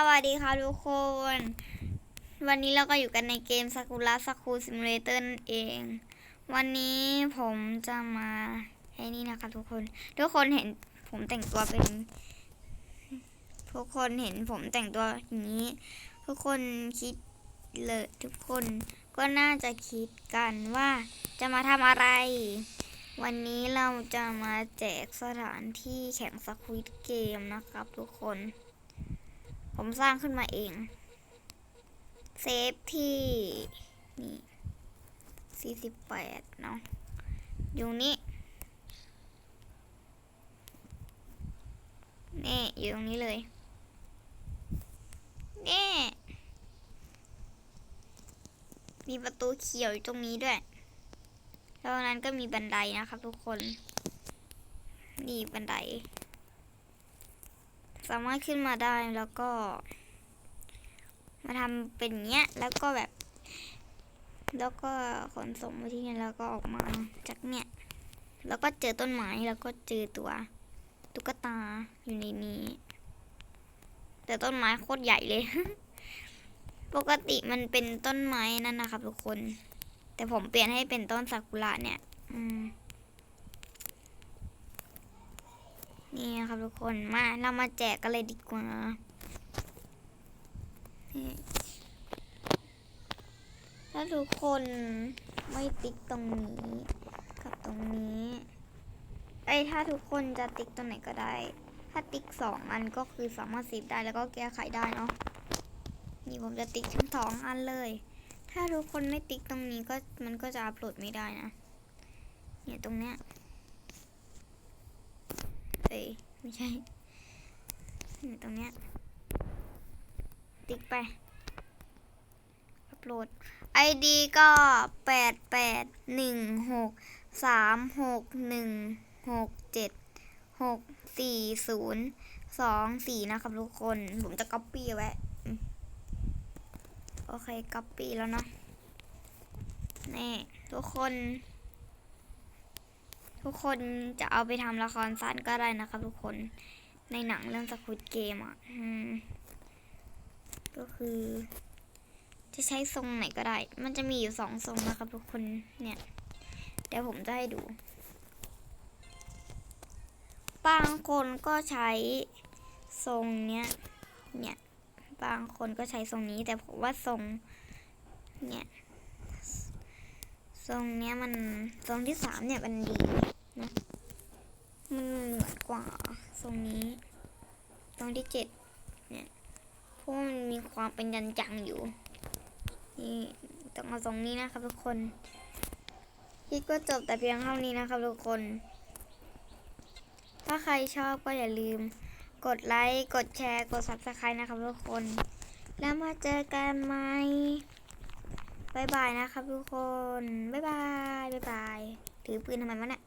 สวัสดีค่ะทุกคน วันนี้เราก็อยู่กันในเกม Sakura Sakura Simulator นั่นเอง วันนี้ผมจะมาไอ้นี่นะคะทุกคน ทุกคนเห็นผมแต่งตัวเป็น ทุกคนเห็นผมแต่งตัวอย่างนี้ ทุกคนคิดเลยทุกคนก็น่าจะคิดกันว่าจะมาทำอะไร วันนี้เราจะมาแจกสถานที่แข่งสควิตเกมนะครับทุกคน ผมสร้างขึ้นมาเอง เซฟที่นี่48เนาะอยู่นี่นี่อยู่ตรงนี้เลยนี่มีประตูเขียวอยู่ตรงนี้ด้วย แล้วนั้นก็มีบันไดนะครับทุกคน นี่บันได สามารถขึ้นมาได้แล้วก็ มาทำเป็นเงี้ย แล้วก็แบบ แล้วก็ขนส่งมาที่นี่แล้วก็ออกมาจากเนี่ย แล้วก็เจอต้นไม้แล้วก็เจอตัวตุ๊กตาอยู่ในนี้ แต่ต้นไม้โคตรใหญ่เลย ปกติมันเป็นต้นไม้นั่นนะครับทุกคน แต่ผมเปลี่ยนให้เป็นต้นซากุระเนี่ย อืม นี่ครับทุกคนมาเรามาแจกกันเลยดีกว่าถ้าทุกคนไม่ติ๊กตรงนี้กับตรงนี้ไอ้ถ้าทุกคนจะติ๊กตรงไหนก็ได้ ถ้าติ๊กสองอันก็คือสามารถเซฟได้แล้วก็แก้ไขได้เนาะนี่ผมจะติ๊กทั้งสองอันเลย ถ้าทุกคนไม่ติ๊กตรงนี้ก็มันก็จะอัปโหลดไม่ได้นะ เนี่ยตรงเนี้ย เอ้ย ไม่ใช่นี่ตรงเนี้ย ติ๊กไป อัปโหลด ID ก็แปดแปดหนึ่งหกสามหกหนึ่งหกเจ็ดหกสี่ศูนย์สองสี่นะครับทุกคน ผมจะก๊อปปี้ไว้ โอเคก๊อปปี้แล้วเนาะนี่ทุกคน ทุกคนจะเอาไปทำละครสั้นก็ได้นะครับทุกคนในหนังเรื่องสควิตเกมอะก็คือ จะใช้ทรงไหนก็ได้ มันจะมีอยู่สองทรงนะครับทุกคนเนี่ย เดี๋ยวผมจะให้ดู บางคนก็ใช้ทรงเนี้ย เนี่ย บางคนก็ใช้ทรงนี้ แต่ผมว่าทรง เนี่ย ทรงเนี้ยมัน ทรงที่สามเนี่ยมันดี นะมันเหมือนกว่าทรงนี้ตรงที่เจ็ดเนี่ยเพราะว่ามันมีความเป็นยันจังอยู่ นี่ต้องเอาทรงนี้นะครับทุกคนคลิปก็จบแต่เพียงเท่านี้นะครับทุกคน ถ้าใครชอบก็อย่าลืม กดไลค์ กดแชร์ กด subscribe นะครับทุกคน แล้วมาเจอกันไหมบายบายนะครับทุกคนบ๊ายบายบ๊ายบาย ถือปืนทำไมวะเนี่ย